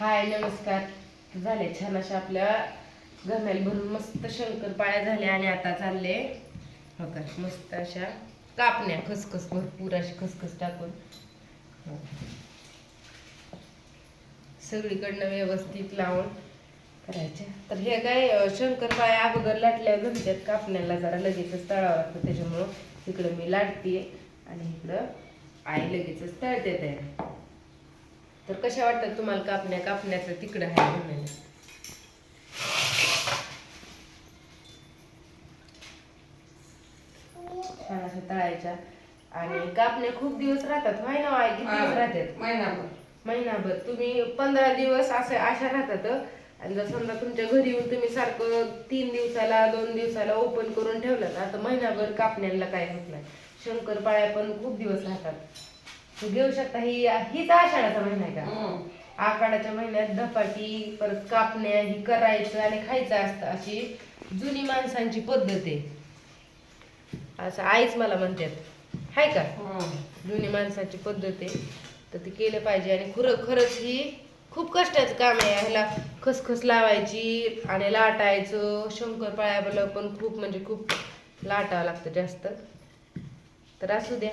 हाय नमस्कार. झाले छान अशा आपल्या घमेल भरून मस्त शंकरपाळ्या झाल्या आणि आता चालले. हो का? मस्त अशा कापण्या खसखस भरपूर अशी खसखस टाकून. हो. सगळीकडनं व्यवस्थित लावून करायच्या. तर हे काय अं, शंकरपाळ्या अगोदर लाटल्या घमत्यात कापण्याला जरा लगेचच तळावं लागतं. त्याच्यामुळं इकडं मी लाटते आणि इकडं आई लगेचच तळते तयार. तर कशा वाटतात तुम्हाला कापण्या? कापण्याचं तिकडं आहे म्हणायला छान अशा तळायच्या. आणि कापण्या खूप दिवस राहतात. माहिती ना आई किती दिवस राहतात? महिनाभर. महिनाभर. तुम्ही पंधरा दिवस असे अशा राहतात आणि जर समजा तुमच्या घरी येऊन तुम्ही सारखं तीन दिवसाला दोन दिवसाला ओपन करून ठेवलं ना तर महिनाभर कापण्याला काय होत नाही. शंकरपाळ्या पण खूप दिवस राहतात. तुम्ही घेऊ शकता. ही हीच आषाढाचा महिना आहे का. आखाडाच्या महिन्यात धपाटी परत कापण्या ही करायचं आणि खायचं असतं अशी जुनी माणसांची पद्धत आहे. असं आईच मला म्हणतात. हाय का. जुनी माणसाची पद्धत आहे. तर ती केलं पाहिजे आणि खरं खरंच ही खूप कष्टाचं काम आहे. ह्याला खसखस लावायची आणि लाटायचं. शंकरपाळ्याला पण खूप म्हणजे खूप लाटावं लागतं जास्त. तर असू द्या.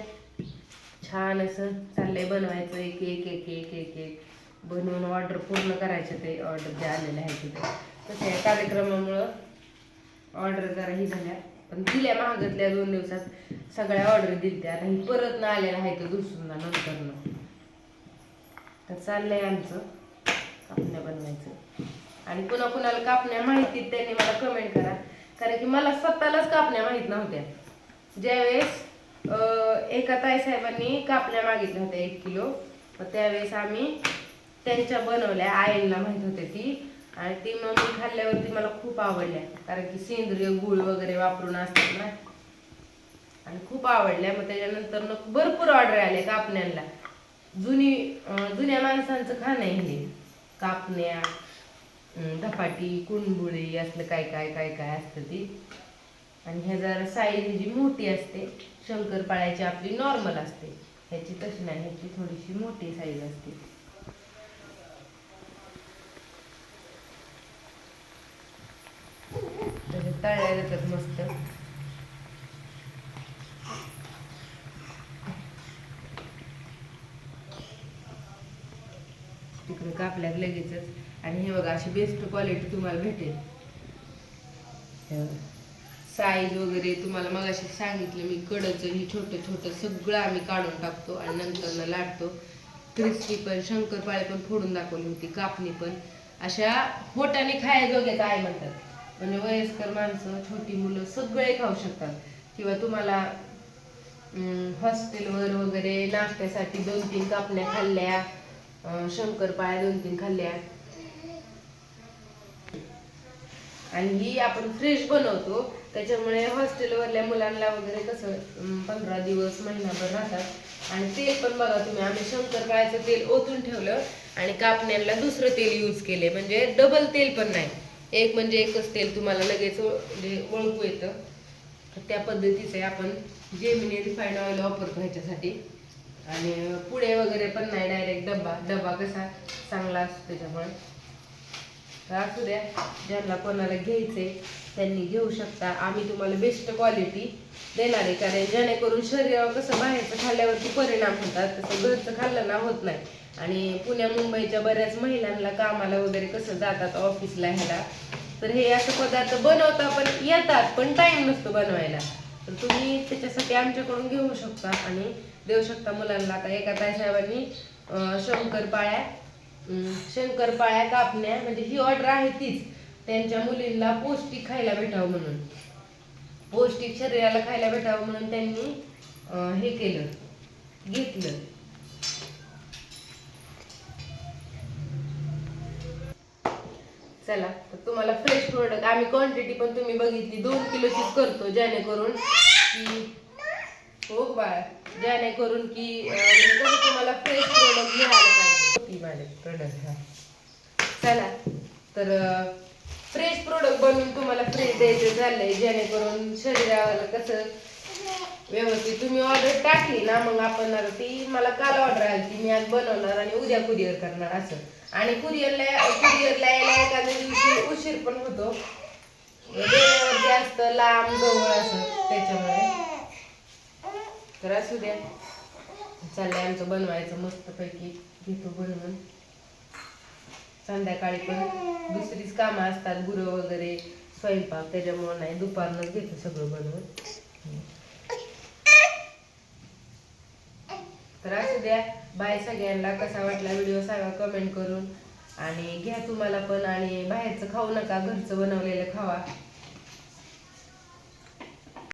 छान असं चाललंय बनवायचं एक एक एक एक एक एक. बनवून ऑर्डर पूर्ण करायचं ते ऑर्डर जे आलेले आहे तिथे. तसं या कार्यक्रमामुळं ऑर्डर जरा ही झाल्या. पण दिल्या महागातल्या दोन दिवसात. सगळ्या ऑर्डर दिल्या आता ही परत ना आलेल्या तर दुसऱ्यांदा नंतर तर चाललंय आमचं कापण्या बनवायचं. आणि पुन्हा कुणाला कापण्या माहितीत त्यांनी मला कमेंट करा. कारण की मला स्वतःलाच कापण्या माहीत नव्हत्या. ज्यावेळेस एका एका ताईसाहेबांनी कापण्या मागितल्या होत्या एक किलो. मग त्यावेळेस आम्ही त्यांच्या बनवल्या आईंना माहीत होते ती. आणि ती मग मी खाल्ल्यावरती मला खूप आवडल्या. कारण की सेंद्रिय गुळ वगैरे वापरून असतात ना. आणि खूप आवडल्या. मग त्याच्यानंतर मग भरपूर ऑर्डर आले कापण्यांना जुनी जुन्या माणसांचं खाणं आहे हे. कापण्या धपाटी कुणबुळी असलं काय काय काय काय असतं ती. आणि ह्या जरा साईज जी मोठी असते शंकरपाळ्याची आपली नॉर्मल असते. ह्याची तशी नाही ह्याची थोडीशी मोठी साईज असते. त्याच्यात तळल्या जातात मस्त. तिकडे कापल्यात लगेचच. आणि हे बघा अशी बेस्ट क्वालिटी तुम्हाला भेटेल. साईज वगैरे तुम्हाला मग अशी सांगितलं मी कडचं ही छोटं छोटं सगळं आम्ही काढून टाकतो आणि नंतर लाटतो. क्रिस्पी पण शंकरपाळे पण फोडून दाखवली होती कापणी पण. अशा होटाने खायजोग्याचं आहे म्हणतात. म्हणजे वयस्कर माणसं छोटी मुलं सगळे खाऊ शकतात. किंवा तुम्हाला हॉस्टेलवर वगैरे नाश्त्यासाठी दोन तीन कापण्या खाल्ल्या शंकरपाळ्या दोन तीन खाल्ल्या. आणि ही आपण फ्रेश बनवतो. त्याच्यामुळे हॉस्टेलवरल्या मुलांना वगैरे कसं पंधरा दिवस महिनाभर राहतात. आणि तेल पण बघा तुम्ही आम्ही शंकरपाळ्याचं तेल ओतून ठेवलं आणि कापण्याला दुसरं तेल यूज केले म्हणजे डबल तेल पण नाही. एक म्हणजे एकच तेल तुम्हाला लगेच ओळ- म्हणजे ओळखू येतं. त्या पद्धतीचे आपण जेमिनी रिफाईंड ऑइल वापरतो ह्याच्यासाठी. आणि पुढे वगैरे पण नाही डायरेक्ट डब्बा. डब्बा कसा चांगला असतो त्याच्यामुळे. असू द्या ज्यांना कोणाला घ्यायचे त्यांनी घेऊ शकता. आम्ही तुम्हाला बेस्ट क्वालिटी देणार आहे. कारण जेणेकरून शरीरावर कसं बाहेरचं खाल्ल्यावरती परिणाम होतात तसं घरचं खाल्लं ना होत नाही. आणि पुण्या मुंबईच्या बऱ्याच महिलांना कामाला वगैरे कसं जातात ऑफिसला ह्याला तर हे असं पदार्थ बनवता पण येतात पण टाइम नसतो बनवायला. तर तुम्ही त्याच्यासाठी आमच्याकडून घेऊ शकता. आणि देऊ शकता मुलांना. आता एका ताईसाहेबांनी शंकर पाळ्या शंकरपाळ्या कापण्या म्हणजे ही ऑर्डर आहे तीच. त्यांच्या मुलींना पौष्टिक खायला भेटावं म्हणून. पौष्टिक शरीराला खायला भेटावं म्हणून त्यांनी हे केलं. घेतलं. चला तर तुम्हाला फ्रेश प्रोडक्ट आम्ही क्वांटिटी पण तुम्ही बघितली. दोन किलोचीच करतो जेणेकरून की हो बाळ जेणेकरून की म्हणजे तुम्हाला फ्रेश प्रोडक्ट मिळालं पाहिजे. ती माझे प्रोडक्ट हा चला. तर फ्रेश प्रोडक्ट बनवून तुम्हाला फ्रेश द्यायचं झालंय जेणेकरून शरीराला कसं व्यवस्थित तुम्ही ऑर्डर टाकली ना मग आपण ती मला काल ऑर्डर आली ती मी आज बनवणार आणि उद्या कुरिअर करणार असं. आणि कुरिअरला कुरिअरला यायला एखाद्या दिवशी उशीर पण होतो. वेळेवरती असतं लांब जवळ असं त्याच्यामुळे. तर असू द्या. चाललंय आमचं बनवायचं मस्तपैकी. घेतो बनवून. संध्याकाळी पण दुसरीच कामं असतात गुरं वगैरे स्वयंपाक त्याच्यामुळे नाही दुपारनंच घेतो सगळं बनवून. तर असू द्या बाय सगळ्यांना कसा वाटला व्हिडिओ सांगा कमेंट करून. आणि घ्या तुम्हाला पण आणि बाहेरचं खाऊ नका घरचं बनवलेलं खावा.